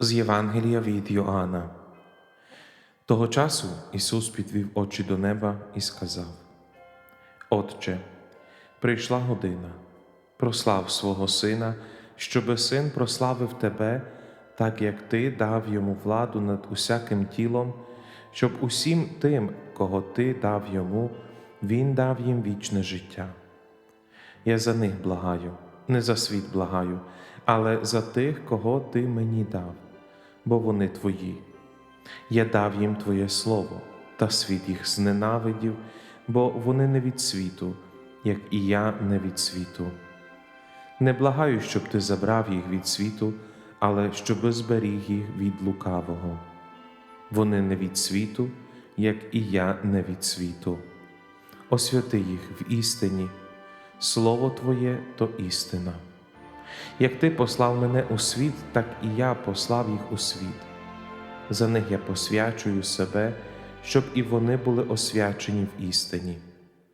З Євангелія від Йоанна. Того часу Ісус підвів очі до неба і сказав: Отче, прийшла година, прослав свого Сина, щоби син прославив Тебе, так як Ти дав йому владу над усяким тілом, щоб усім тим, кого Ти дав йому, Він дав їм вічне життя. Я за них благаю, не за світ благаю, але за тих, кого ти мені дав, бо вони твої. Я дав їм Твоє Слово, та світ їх зненавидів, бо вони не від світу, як і я не від світу. Не благаю, щоб ти забрав їх від світу, але щоби зберіг їх від лукавого. Вони не від світу, як і я не від світу. Освяти їх в істині, Слово Твоє то істина. Як Ти послав мене у світ, так і я послав їх у світ. За них я посвячую себе, щоб і вони були освячені в істині.